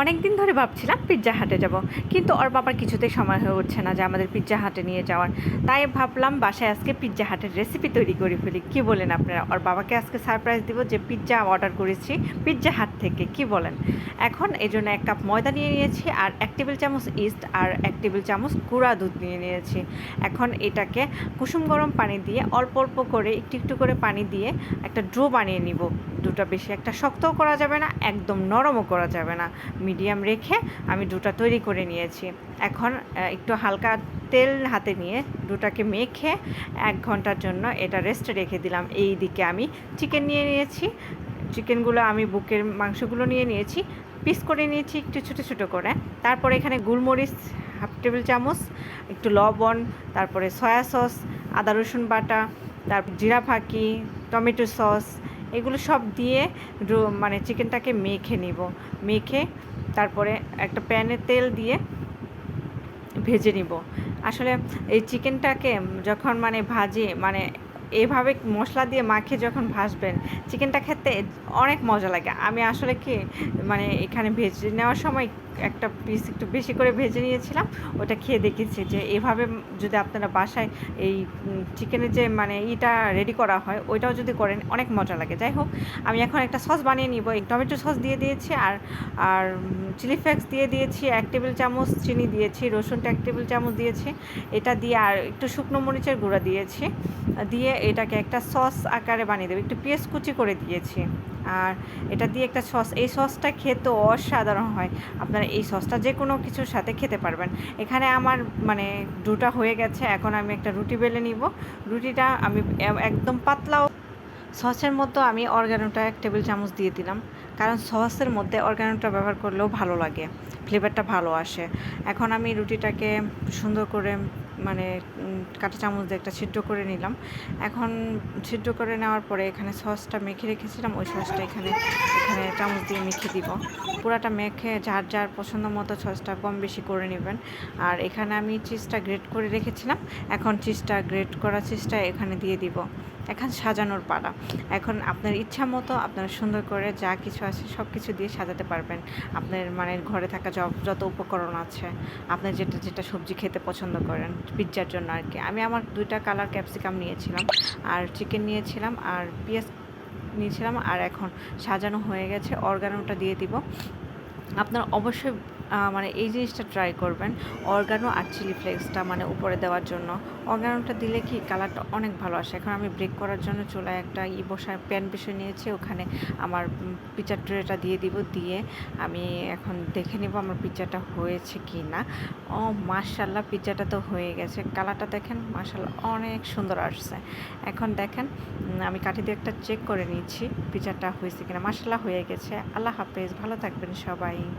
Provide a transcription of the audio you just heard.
অনেক দিন ধরে ভাবছিলাম পিৎজা হাটে যাব, কিন্তু ওর বাবার কিছুতেই সময় হয়ে উঠছে না যে আমাদের পিৎজা হাটে নিয়ে যাওয়ার। তাই ভাবলাম বাসায় আজকে পিৎজা হাটের রেসিপি তৈরি করে ফেলি। কি বলেন আপনারা? ওর বাবাকে আজকে সারপ্রাইজ দিব যে পিৎজা অর্ডার করেছি পিৎজা হাট থেকে, কি বলেন? এখন এই জন্য এক কাপ ময়দা নিয়ে নিয়েছি আর এক টেবিল চামচ ইস্ট আর এক টেবিল চামচ গুঁড়া দুধ নিয়ে নিয়েছি। এখন এটাকে কুসুম গরম পানি দিয়ে অল্প অল্প করে একটু একটু করে পানি দিয়ে একটা ড্রো বানিয়ে নিব। ডোটা বেশি একটা শক্তও করা যাবে না, একদম নরমও করা যাবে না। মিডিয়াম রেখে আমি ডোটা তৈরি করে নিয়েছি। এখন একটু হালকা তেল হাতে নিয়ে ডোটাকে মেখে এক ঘণ্টার জন্য এটা রেস্টে রেখে দিলাম। এই দিকে আমি চিকেন নিয়ে নিয়েছি। চিকেনগুলো আমি বুকের মাংসগুলো নিয়ে নিয়েছি। পিস করে নিয়েছি একটু ছোটো ছোটো করে। তারপরে এখানে গোলমরিচ হাফ টেবিল চামচ, একটু লবণ, তারপরে সয়া সস আদা রসুন বাটা, তারপর জিরা ফাঁকি, টমেটো সস এগুলো সব দিয়ে মানে চিকেনটাকে মেখে নিব। মেখে তারপরে একটা প্যানে তেল দিয়ে ভেজে নিব। আসলে এই চিকেনটাকে যখন মানে ভাজি মানে এভাবে মশলা দিয়ে মাখে যখন ভাসবেন চিকেনটা খেতে অনেক মজা লাগে। আমি আসলে কি মানে এখানে ভেজে নেওয়ার সময় একটা পিস একটু বেশি করে ভেজে নিয়েছিলাম, ওটা খেয়ে দেখেছি যে এভাবে যদি আপনারা বাসায় এই চিকেনের যে মানে ইটা রেডি করা হয়, ওইটাও যদি করেন, অনেক মজা লাগে। যাই হোক, আমি এখন একটা সস বানিয়ে নিব। এই টমেটো সস দিয়ে দিয়েছি আর আর চিলি ফ্লেক্স দিয়ে দিয়েছি, এক টেবিল চামচ চিনি দিয়েছি, রসুনটা এক টেবিল চামচ দিয়েছি। এটা দিয়ে আর একটু শুকনো মরিচের গুঁড়া দিয়েছি। দিয়ে এটাকে একটা সস আকারে বানিয়ে দেবো। একটু পেঁয়াজ কুচি করে দিয়েছি। আর এটা দিয়ে একটা সস, এই সসটা খেতে অসাধারণ হয়। আপনারা এই সসটা যে কোনো কিছুর সাথে খেতে পারবেন। এখানে আমার মানে ডুটা হয়ে গেছে, এখন আমি একটা রুটি বেলে নিব। রুটিটা আমি একদম পাতলাও। সসের মধ্যে আমি অর্গানোটা এক টেবিল চামচ দিয়ে দিলাম। কারণ সসের মধ্যে অর্গানোটা ব্যবহার করলেও ভালো লাগে। ফ্লেভারটা ভালো আসে। এখন আমি রুটিটাকে সুন্দর করে মানে কাঁটা চামচ দিয়ে একটা ছিদ্র করে নিলাম। এখন ছিদ্র করে নেওয়ার পরে এখানে সসটা মেখে রেখেছিলাম, ওই সসটা এখানে এখানে চামচ দিয়ে মেখে দিব। পুরাটা মেখে যার যার পছন্দ মতো সসটা কম বেশি করে নেবেন। আর এখানে আমি চিজটা গ্রেট করে রেখেছিলাম, এখন চিজটা গ্রেট করা চিজটা এখানে দিয়ে দিব। এখন সাজানোর পালা। এখন আপনার ইচ্ছা মতো আপনারা সুন্দর করে যা কিছু আছে সব কিছু দিয়ে সাজাতে পারবেন। আপনার মানে ঘরে থাকা যত উপকরণ আছে আপনি যেটা যেটা সবজি খেতে পছন্দ করেন, পিৎজার জন্য আর কি। আমি আমার দুইটা কালার ক্যাপসিকাম নিয়েছিলাম, আর চিকেন নিয়েছিলাম, আর পেঁয়াজ নিয়েছিলাম, আর এখন সাজানো হয়ে গেছে। অর্গানোটা দিয়ে দিব। আপনার অবশ্যই মানে এই জিনিসটা ট্রাই করবেন। অর্গানো আর চিলি ফ্লেক্সটা মানে উপরে দেওয়ার জন্য। অর্গানোটা দিলে কি কালারটা অনেক ভালো আসে। এখন আমি ব্রেক করার জন্য চুলায় একটা ই বসায় প্যান বসে নিয়েছি। ওখানে আমার পিৎজার ট্রেটা দিয়ে দিব। দিয়ে আমি এখন দেখে নেব আমার পিৎজাটা হয়েছে কি না ও মার্শাল্লাহ পিৎজাটা তো হয়ে গেছে। কালারটা দেখেন মার্শাল্লাহ অনেক সুন্দর আসছে। এখন দেখেন আমি কাঠি দিয়ে একটা চেক করে নিচ্ছি পিৎজাটা হয়েছে কিনা। মার্শাল্লাহ হয়ে গেছে। আল্লাহ হাফেজ, ভালো থাকবেন সবাই। 喂